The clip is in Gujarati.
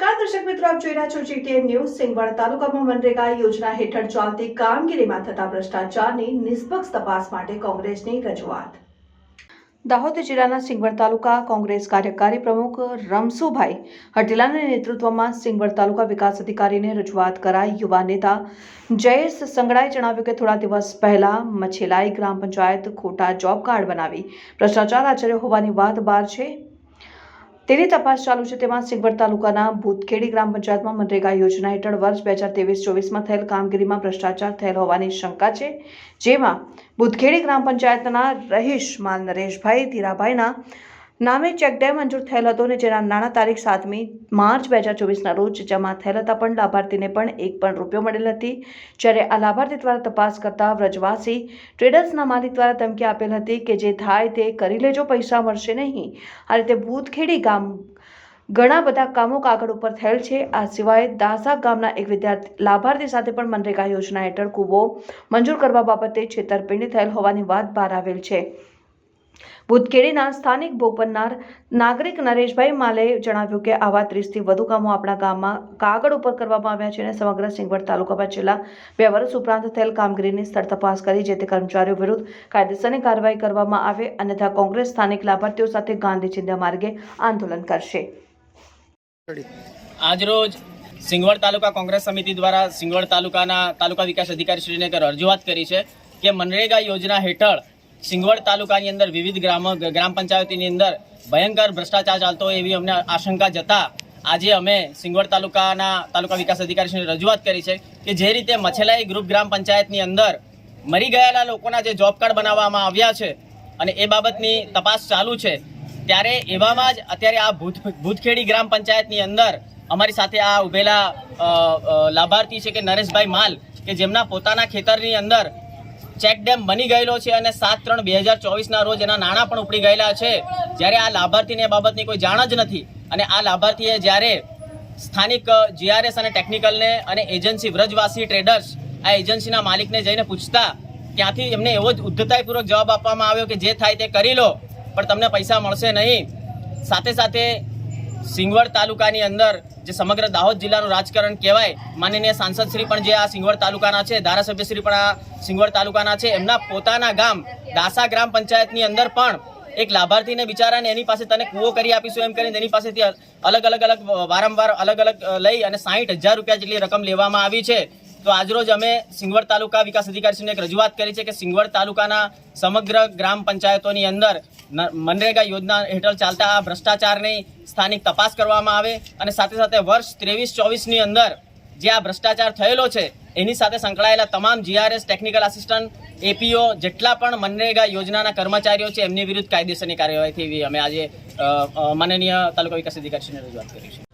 દર્શક મિત્રો, આપ જોઈ રહ્યા છો જીટીએન ન્યૂઝ સિંગવડ તાલુકામાં મનરેગા યોજના હેઠળ ચાલતી કામગીરીમાં થતા ભ્રષ્ટાચારની નિષ્પક્ષ તપાસ માટે કોંગ્રેસની રજૂઆત. દાહોદ જિલ્લાના સિંગવડ તાલુકા કોંગ્રેસ કાર્યકારી પ્રમુખ રમસુભાઈ હટેલાના નેતૃત્વમાં સિંગવડ તાલુકા વિકાસ અધિકારીને રજૂઆત કરાઈ. યુવા નેતા જયેશ સંગડાએ જણાવ્યું કે થોડા દિવસ પહેલા મછેલાઈ ગ્રામ પંચાયત ખોટા જોબ કાર્ડ બનાવી. ભ્રષ્ટાચાર આચર્યો હોવાની વાત બહાર છે. તેની તપાસ ચાલુ છે. તેમાં સિંગવડ તાલુકાના ભૂતખેડી ગ્રામ પંચાયતમાં મનરેગા યોજના હેઠળ વર્ષ બે હજાર ત્રેવીસ ચોવીસમાં થયેલ કામગીરીમાં ભ્રષ્ટાચાર થયેલ હોવાની શંકા છે. જેમાં ભૂતખેડી ગ્રામ પંચાયતના રહીશ માલ નરેશભાઈ ધીરાભાઈના નામે ચેકડેમ મંજૂર થયેલ હતો અને જેના નાણાં તારીખ સાતમી માર્ચ બે હજાર ચોવીસના રોજ જમા થયેલ હતા. પણ લાભાર્થીને પણ એક પણ રૂપિયો મળેલ નથી. જ્યારે આ લાભાર્થી દ્વારા તપાસ કરતા વ્રજવાસી ટ્રેડર્સના માલિક દ્વારા ધમકી આપેલ હતી કે જે થાય તે કરી લેજો, પૈસા મળશે નહીં. આ રીતે ભૂતખેડી ગામ ઘણા બધા કામો કાગળ ઉપર થયેલ છે. આ સિવાય દાસા ગામના એક વિદ્યાર્થી લાભાર્થી સાથે પણ મનરેગા યોજના હેઠળ કૂવો મંજૂર કરવા બાબતે છેતરપિંડી થયેલ હોવાની વાત બહાર આવેલ છે. ભૂતખેડીના સ્થાનિક ભોપનનાર નાગરિક નરેશભાઈ માલે જણાવ્યું કે આવા ત્રીસથી વધુ કામો આપણા ગામમાં કાગળ ઉપર કરવામાં આવ્યા છે અને સમગ્ર સિંગવડ તાલુકામાં છેલ્લા બે વર્ષ ઉપરાંત થયેલ કામગીરીની સ્થળ તપાસ કરી જે તે કર્મચારીઓ વિરુદ્ધ કાયદેસરની કાર્યવાહી કરવામાં આવે અન્યથા કોંગ્રેસ સ્થાનિક લાભાર્થીઓ સાથે ગાંધી ચિંધ્યા માર્ગે આંદોલન કરશે. આજરોજ સિંગવડ તાલુકા કોંગ્રેસ સમિતિ દ્વારા સિંગવડ તાલુકાના તાલુકા વિકાસ અધિકારી શ્રીને રજૂઆત કરી છે કે મનરેગા યોજના હેઠળ સિંગવડ તાલુકાની અંદર વિવિધ ગ્રામ ગ્રામ પંચાયતની અંદર ભયંકર ભ્રષ્ટાચાર ચાલતો એવી અમને આશંકા જતા આજે અમે સિંગવડ તાલુકાના તાલુકા વિકાસ અધિકારીશ્રીને રજૂઆત કરી છે કે જે રીતે મછેલાઈ ગ્રુપ ગ્રામ પંચાયતની અંદર મરી ગયેલા લોકોના જે જોબ કાર્ડ બનાવવામાં આવ્યા છે અને એ બાબતની તપાસ ચાલુ છે, ત્યારે એવામાં જ અત્યારે આ ભૂત ભૂતખેડી ગ્રામ પંચાયતની અંદર અમારી સાથે આ ઉભેલા લાભાર્થી છે કે નરેશભાઈ માલ કે જેમના પોતાના ખેતરની અંદર ચેક ડેમ બની ગયેલો છે અને સાત ત્રણ બે હજાર ચોવીસના રોજ એના નાણાં પણ ઉપડી ગયેલા છે. જ્યારે આ લાભાર્થીને બાબતની કોઈ જાણ જ નથી અને આ લાભાર્થીએ જ્યારે સ્થાનિક જીઆરએસ અને ટેકનિકલને અને એજન્સી વ્રજવાસી ટ્રેડર્સ આ એજન્સીના માલિકને જઈને પૂછતા ત્યાંથી એમને એવો જ ઉદ્ધતાઈપૂર્વક જવાબ આપવામાં આવ્યો કે, જે થાય તે કરી લો, પણ તમને પૈસા મળશે નહીં. સાથે સાથે સિંગવડ તાલુકાની અંદર જે સમગ્ર દાહોદ જિલ્લાનું રાજકારણ કહેવાય, માનનીય સાંસદશ્રી પણ જે આ સિંગવડ તાલુકાના છે, ધારાસભ્યશ્રી પણ આ સિંગવડ તાલુકાના છે, એમના પોતાના ગામ, દાસા ગ્રામ પંચાયતની અંદર પણ એક લાભાર્થીને બિચારાને એની પાસે તને કૂવો કરી આપીશું એમ કરીને એની પાસેથી અલગ અલગ અલગ વારંવાર અલગ અલગ લઈ અને સાહીઠ હજાર રૂપિયા જેટલી રકમ લેવામાં આવી છે. તો આજરોજ અમે સિંગવડ તાલુકા વિકાસ અધિકારીશ્રીને એક રજૂઆત કરી છે કે સિંગવડ તાલુકાના સમગ્ર ગ્રામ પંચાયતોની અંદર મનરેગા યોજના હેઠળ ચાલતા આ ભ્રષ્ટાચારની સ્થાનિક તપાસ કરવામાં આવે અને સાથે સાથે વર્ષ ત્રેવીસ ચોવીસની અંદર જે આ ભ્રષ્ટાચાર થયેલો છે, એની સાથે સંકળાયેલા તમામ જીઆરએસ ટેકનિકલ આસિસ્ટન્ટ, એપીઓ જેટલા પણ મનરેગા યોજનાના કર્મચારીઓ છે, એમની વિરુદ્ધ કાયદેસરની કાર્યવાહી થઈ અમે આજે માનનીય તાલુકા વિકાસ અધિકારીશ્રીને રજૂઆત કરી છે.